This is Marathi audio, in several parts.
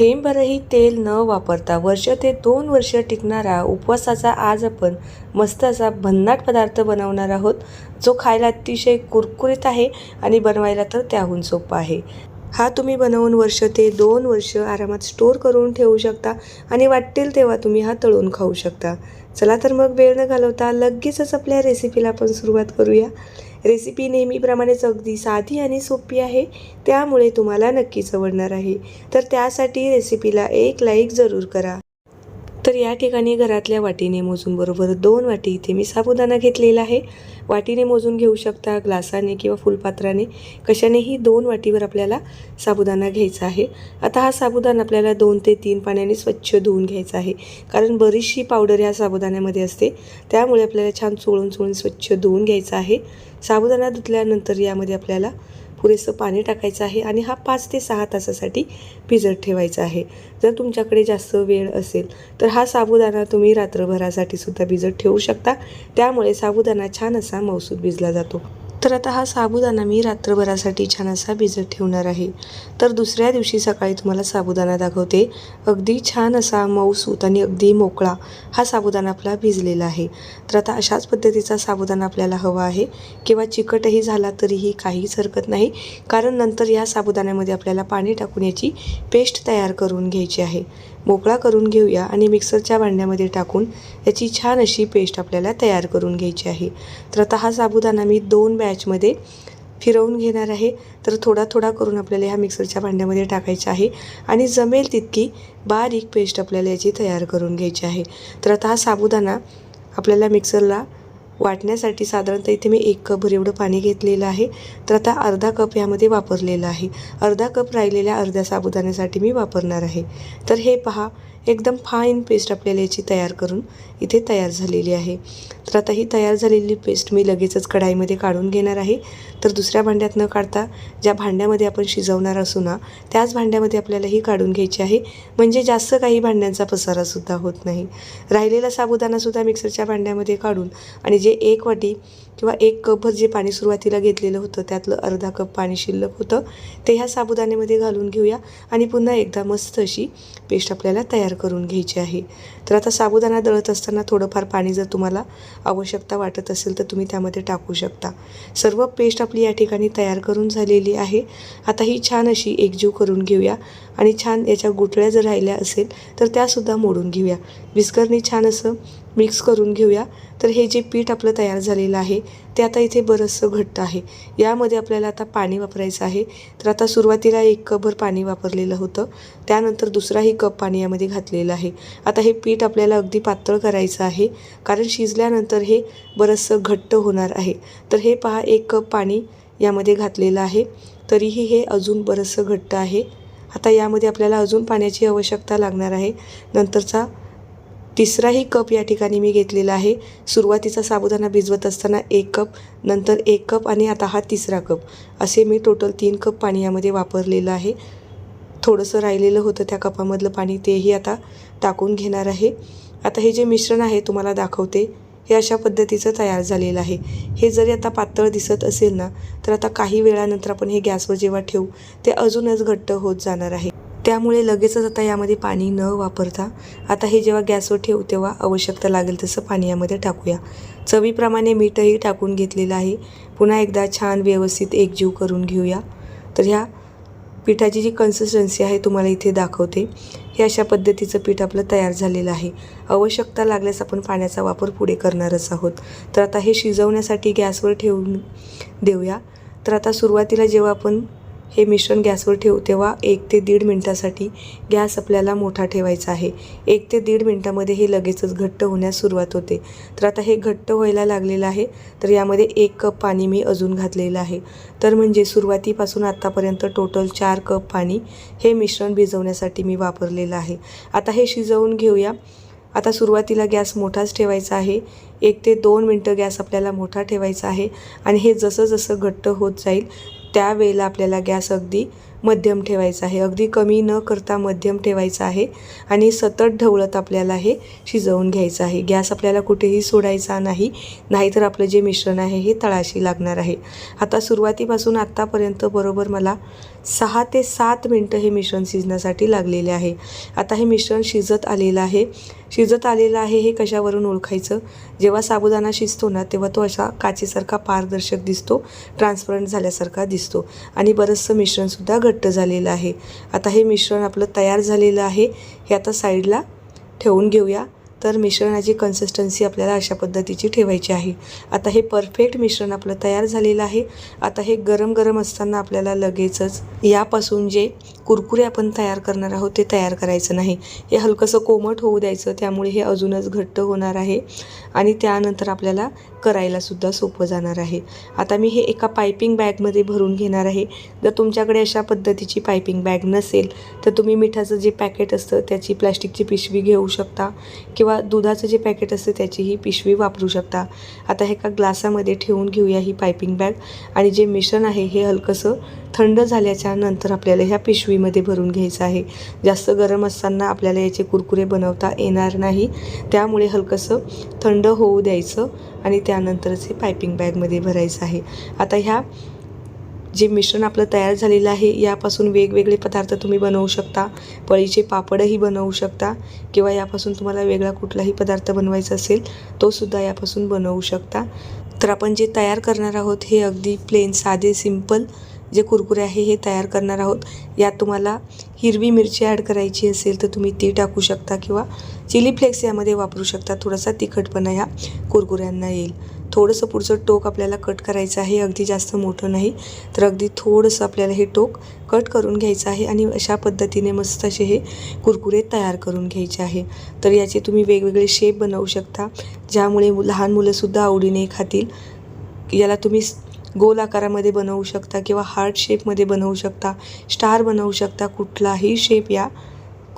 थेंबभरही तेल न वापरता वर्ष ते दोन वर्ष टिकणारा उपवासाचा आज आपण मस्त असा भन्नाट पदार्थ बनवणार आहोत जो खायला अतिशय कुरकुरीत आहे आणि बनवायला तर त्याहून सोपा आहे. हा तुम्ही बनवून वर्ष ते दोन वर्ष आरामात स्टोर करून ठेवू शकता आणि वाटेल तेव्हा तुम्ही हा तळून खाऊ शकता. चला तर मग वेळ न घालवता लगेचच आपल्या रेसिपीला आपण सुरुवात करूया. रेसिपी नेहमीप्रमाणेच अगदी साधी आणि सोपी आहे त्यामुळे तुम्हाला नक्कीच आवडणार आहे. तर त्यासाठी रेसिपीला एक लाईक जरूर करा. तर या ठिकाणी घरातल्या वाटीने मोजून बरोबर दोन वाटी इथे मी साबुदाणा घेतलेला आहे. वाटीने मोजून घेऊ शकता ग्लासाने किंवा फुलपात्राने. कशानेही दोन वाटीवर आपल्याला साबुदाणा घ्यायचा आहे. आता हा साबुदाणा आपल्याला दोन ते तीन पाण्याने स्वच्छ धुवून घ्यायचा आहे. कारण बरीचशी पावडर ह्या साबुदाण्यामध्ये असते. त्यामुळे आपल्याला छान चोळून चोळून स्वच्छ धुवून घ्यायचा आहे. साबुदाणा धुतल्यानंतर यामध्ये आपल्याला पुरेसं पाणी टाकायचं आहे आणि हा पाच ते सहा तासासाठी भिजत ठेवायचा आहे. जर तुमच्याकडे जास्त वेळ असेल तर हा साबुदाणा तुम्ही रात्रभरासाठी सुद्धा भिजत ठेवू शकता. त्यामुळे साबुदाणा छान असा मौसूद भिजला जातो. तर आता हा साबुदाणा मी रात्रभरासाठी छान असा भिजत ठेवणार आहे. तर दुसऱ्या दिवशी सकाळी तुम्हाला साबुदाणा दाखवते. अगदी छान असा मऊसूत आणि अगदी मोकळा हा साबुदाणा आपला भिजलेला आहे. तर आता अशाच पद्धतीचा साबुदाणा आपल्याला हवा आहे. किंवा चिकटही झाला तरीही काहीच हरकत नाही. कारण नंतर या साबुदाण्यामध्ये आपल्याला पाणी टाकून याची पेस्ट तयार करून घ्यायची आहे. मोकळा करून घेऊया आणि मिक्सरच्या भांड्यामध्ये टाकून याची छान अशी पेस्ट आपल्याला तयार करून घ्यायची आहे. तर आता हा साबुदाणा मी दोन बॅचमध्ये फिरवून घेणार आहे. तर थोडा थोडा करून आपल्याला ह्या मिक्सरच्या भांड्यामध्ये टाकायचा आहे आणि जमेल तितकी बारीक पेस्ट आपल्याला याची तयार करून घ्यायची आहे. तर आता हा साबुदाणा आपल्याला मिक्सरला वाटण्यासाठी साधारणतः इथे मी एक कपभर एवढं पाणी घेतलेलं आहे. तर आता अर्धा कप यामध्ये वापरलेला आहे. अर्धा कप राहिलेल्या अर्ध्या साबुदाण्यासाठी मी वापरणार आहे. तर हे पहा एकदम फाईन पेस्ट आपल्याला याची तयार करून इथे तयार झालेली आहे. तर आता ही तयार झालेली पेस्ट मी लगेचच कढाईमध्ये काढून घेणार आहे. तर दुसऱ्या भांड्यात न काढता ज्या भांड्यामध्ये आपण शिजवणार असू ना त्याच भांड्यामध्ये आपल्याला ही काढून घ्यायची आहे. म्हणजे जास्त काही भांड्यांचा पसारासुद्धा होत नाही. राहिलेला साबुदाणासुद्धा मिक्सरच्या भांड्यामध्ये काढून आणि जे एक वाटी किंवा एक कपभर जे पाणी सुरुवातीला घेतलेलं होतं त्यातलं अर्धा कप पाणी शिल्लक होतं ते ह्या साबुदाण्यामध्ये घालून घेऊया आणि पुन्हा एकदा मस्त अशी पेस्ट आपल्याला तयार करून घ्यायची आहे. तर आता साबुदाणा दळत असताना थोडंफार पाणी जर तुम्हाला आवश्यकता वाटत असेल तर तुम्ही त्यामध्ये टाकू शकता. सर्व पेस्ट आपली या ठिकाणी तयार करून झालेली आहे. आता ही छान अशी एकजीव करून घेऊया. आणि छान याच्या गुठळ्या जर राहिल्या असेल तर त्यासुद्धा मोडून घेऊया. विस्करणी छान असं मिक्स करून घेऊया. तर हे जे पीठ आपलं तयार झालेलं आहे ते आता इथे बरंचसं घट्ट आहे. यामध्ये आपल्याला आता पाणी वापरायचं आहे. तर आता सुरुवातीला एक कपभर पाणी वापरलेलं होतं. त्यानंतर दुसराही कप पाणी यामध्ये घातलेलं आहे. आता हे पीठ आपल्याला अगदी पातळ करायचं आहे. कारण शिजल्यानंतर हे बरंचसं घट्ट होणार आहे. तर हे पहा एक कप पाणी यामध्ये घातलेलं आहे. तरीही हे अजून बरंचसं घट्ट आहे. आता यामध्ये आपल्याला अजून पाण्याची आवश्यकता लागणार आहे. नंतरचा तिसराही कप या ठिकाणी मी घेतलेला आहे. सुरुवातीचा साबुदाणा भिजवत असताना एक कप नंतर एक कप आणि आता हा तिसरा कप. असे मी टोटल तीन कप पाणी यामध्ये वापरलेलं आहे. थोडंसं राहिलेलं होतं त्या कपामधलं पाणी तेही आता टाकून घेणार आहे. आता हे जे मिश्रण आहे तुम्हाला दाखवते. हे अशा पद्धतीचं तयार झालेलं आहे. हे जरी आता पातळ दिसत असेल ना तर आता काही वेळानंतर आपण हे गॅसवर जेव्हा ठेवू ते अजूनच घट्ट होत जाणार आहे. त्यामुळे लगेचच आता यामध्ये पाणी न वापरता आता हे जेव्हा गॅसवर ठेवू तेव्हा आवश्यकता लागेल तसं पाणी यामध्ये टाकूया. चवीप्रमाणे मीठही टाकून घेतलेलं आहे. पुन्हा एकदा छान व्यवस्थित एकजीव करून घेऊया. तर ह्या पिठाची जी कन्सिस्टन्सी आहे तुम्हाला इथे दाखवते. हे अशा पद्धतीचं पीठ आपलं तयार झालेलं आहे. आवश्यकता लागल्यास आपण पाण्याचा वापर पुढे करणारच आहोत. तर आता हे शिजवण्यासाठी गॅसवर ठेवून देऊया. तर आता सुरुवातीला जेव्हा आपण हे मिश्रण गॅसवर ठेवू तेव्हा एक ते दीड मिनटासाठी गॅस आपल्याला मोठा ठेवायचा आहे. एक ते दीड मिनटामध्ये हे लगेचच घट्ट होण्यास सुरुवात होते. तर आता हे घट्ट व्हायला लागलेलं आहे. तर यामध्ये एक कप पाणी मी अजून घातलेलं आहे. तर म्हणजे सुरुवातीपासून आत्तापर्यंत टोटल चार कप पाणी हे मिश्रण भिजवण्यासाठी मी वापरलेलं आहे. आता हे शिजवून घेऊया. आता सुरुवातीला गॅस मोठाच ठेवायचा आहे. एक ते दोन मिनटं गॅस आपल्याला मोठा ठेवायचा आहे. आणि हे जसं जसं घट्ट होत जाईल त्यावेळेला आपल्याला गॅस अगदी मध्यम ठेवायचं आहे. अगदी कमी न करता मध्यम ठेवायचं आहे आणि सतत ढवळत आपल्याला हे शिजवून घ्यायचं आहे. गॅस आपल्याला कुठेही सोडायचा नाही नाहीतर आपलं जे मिश्रण आहे हे तळाशी लागणार आहे. आता सुरुवातीपासून आत्तापर्यंत बरोबर मला सहा ते सात मिनटं हे मिश्रण शिजण्यासाठी लागलेले आहे. आता हे मिश्रण शिजत आलेलं आहे. शिजत आलेलं आहे हे कशावरून ओळखायचं? जेव्हा साबुदाणा शिजतो ना तेव्हा तो असा काचेसारखा पारदर्शक दिसतो ट्रान्सपरंट झाल्यासारखा दिसतो आणि बरंचसं मिश्रणसुद्धा घट्ट झालेलं आहे. आता हे मिश्रण आपलं तयार झालेलं आहे. हे आता साईडला ठेवून घेऊया. तर मिश्रणाची कन्सिस्टन्सी आपल्याला अशा पद्धतीची ठेवायची आहे. आता हे परफेक्ट मिश्रण आपलं तयार झालेलं आहे. आता हे गरम गरम असताना आपल्याला लगेचच यापासून जे कुरकुरे आपण तयार करणार आहोत ते तयार करायचं नाही. हे हलकंसं कोमट होऊ द्यायचं. त्यामुळे हे अजूनच घट्ट होणार आहे. आणि त्यानंतर आपल्याला करायलासुद्धा सोपं जाणार आहे. आता मी हे एका पायपिंग बॅगमध्ये भरून घेणार आहे. जर तुमच्याकडे अशा पद्धतीची पायपिंग बॅग नसेल तर तुम्ही मिठाचं जे पॅकेट असतं त्याची प्लॅस्टिकची पिशवी घेऊ शकता किंवा दुधाचं जे पॅकेट असतं त्याची ही पिशवी वापरू शकता. आता हे एका ग्लासामध्ये ठेवून घेऊया ही पायपिंग बॅग आणि जे मिश्रण आहे हे हलकंसं थंड झाल्याच्यानंतर आपल्याला ह्या पिशवीमध्ये भरून घ्यायचं आहे. जास्त गरम असताना आपल्याला याचे कुरकुरे बनवता येणार नाही. त्यामुळे हलकंसं थंड होऊ द्यायचं आणि त्यानंतरच हे पायपिंग बॅगमध्ये भरायचं आहे. आता ह्या जे मिश्रण आपलं तयार झालेलं आहे यापासून वेगवेगळे पदार्थ तुम्ही बनवू शकता. पळीचे पापडही बनवू शकता किंवा यापासून तुम्हाला वेगळा कुठलाही पदार्थ बनवायचा असेल तोसुद्धा यापासून बनवू शकता. तर आपण जे तयार करणार आहोत हे अगदी प्लेन साधे सिंपल जे कुरकुरे आहे हे तयार करणार आहोत. यात तुम्हाला हिरवी मिरची ॲड करायची असेल तर तुम्ही ती टाकू शकता किंवा चिली फ्लेक्स यामध्ये वापरू शकता. थोडासा तिखटपणा ह्या कुरकुऱ्यांना येईल. थोडंसं पुढचं टोक आपल्याला कट करायचं आहे. अगदी जास्त मोठं नाही तर अगदी थोडंसं आपल्याला हे टोक कट करून घ्यायचं आहे आणि अशा पद्धतीने मस्त असे हे कुरकुरे तयार करून घ्यायचे आहे. तर याचे तुम्ही वेगवेगळे शेप बनवू शकता ज्यामुळे लहान मुलंसुद्धा आवडीने खातील. याला तुम्ही गोल आकारामध्ये बनवू शकता किंवा हार्ट शेपमध्ये बनवू शकता स्टार बनवू शकता कुठलाही शेप या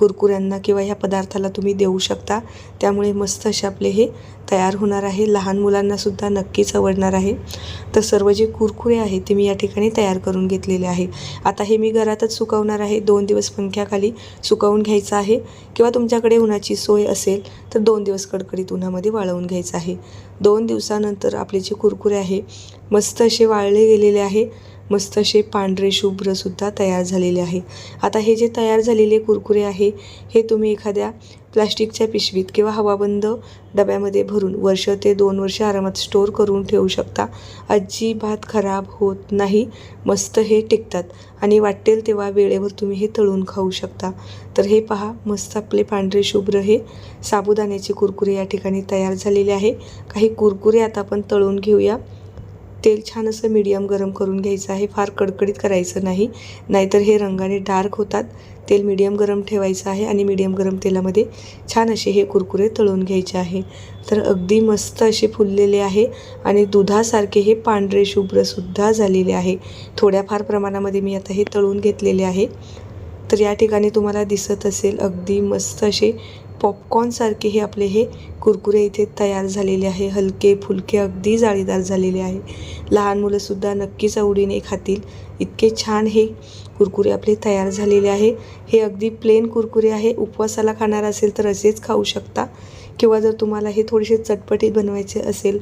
कुरकुऱ्यांना किंवा ह्या पदार्थाला तुम्ही देऊ शकता. त्यामुळे मस्त असे आपले हे तयार होणार आहे. लहान मुलांनासुद्धा नक्कीच आवडणार आहे. तर सर्व जे कुरकुरे आहेत ते मी या ठिकाणी तयार करून घेतलेले आहे. आता हे मी घरातच सुकवणार आहे. दोन दिवस पंख्याखाली सुकवून घ्यायचं आहे. किंवा तुमच्याकडे उन्हाची सोय असेल तर दोन दिवस कडकडीत उन्हामध्ये वाळवून घ्यायचं आहे. दोन दिवसानंतर आपले जे कुरकुरे आहे मस्त असे वाळले गेलेले आहे. मस्त असे पांढरे शुभ्रसुद्धा तयार झालेले आहे. आता हे जे तयार झालेले कुरकुरे आहे हे तुम्ही एखाद्या प्लास्टिकच्या पिशवीत किंवा हवाबंद डब्यामध्ये भरून वर्ष ते दोन वर्ष आरामात स्टोअर करून ठेवू शकता. अजिबात खराब होत नाही. मस्त हे टिकतात आणि वाटेल तेव्हा वेळेवर तुम्ही हे तळून खाऊ शकता. तर हे पहा मस्त आपले पांढरे शुभ्र हे साबुदाण्याचे कुरकुरे या ठिकाणी तयार झालेले आहे. काही कुरकुरे आता आपण तळून घेऊया. तेल छान असं मीडियम गरम करून घ्यायचं आहे. फार कडकडीत करायचं नाही. नाहीतर हे रंगाने डार्क होतात. तेल मीडियम गरम ठेवायचं आहे आणि मीडियम गरम तेलामध्ये छान असे हे कुरकुरे तळून घ्यायचे आहे. तर अगदी मस्त असे फुललेले आहे आणि दुधासारखे हे पांढरे शुभ्रसुद्धा झालेले आहे. थोड्याफार प्रमाणामध्ये मी आता हे तळून घेतलेले आहे. तर या ठिकाणी तुम्हाला दिसत असेल अगदी मस्त असे पॉपकॉर्नसारखे हे आपले हे कुरकुरे इथे तयार झालेले आहे. हलके फुलके अगदी जाळीदार झालेले आहे. लहान मुलंसुद्धा नक्कीच आवडीने खातील. इतके छान हे कुरकुरे आपले तयार झालेले आहे. हे अगदी प्लेन कुरकुरे आहे. उपवासाला खाणार असेल तर असेच खाऊ शकता. किंवा जर तुम्हाला हे थोडेसे चटपटीत बनवायचे असेल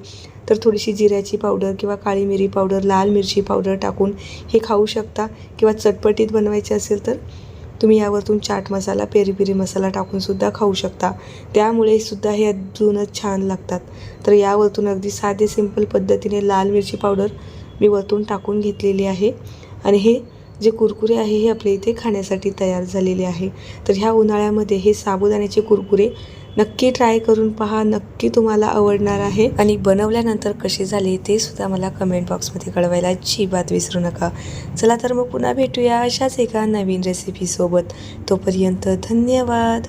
तर थोडीशी जिऱ्याची पावडर किंवा काळी मिरी पावडर लाल मिरची पावडर टाकून हे खाऊ शकता. किंवा चटपटीत बनवायचे असेल तर तुम्ही यावरतून चाट मसाला पेरी पेरी मसाला टाकूनसुद्धा खाऊ शकता. त्यामुळे सुद्धा हे अजूनच छान लागतात. तर यावरतून अगदी साधे सिंपल पद्धतीने लाल मिरची पावडर मी वरतून टाकून घेतलेली आहे. आणि हे जे कुरकुरे आहे हे आपल्या इथे खाण्यासाठी तयार झालेले आहे. तर ह्या उन्हाळ्यामध्ये हे साबुदाण्याचे कुरकुरे नक्की ट्राय करून पहा. नक्की तुम्हाला आवडणार आहे. आणि बनवल्यानंतर कसे झाले ते सुद्धा मला कमेंट बॉक्समध्ये कळवायला अजिबात विसरू नका. चला तर मग पुन्हा भेटूया अशाच एका नवीन रेसिपीसोबत तोपर्यंत धन्यवाद.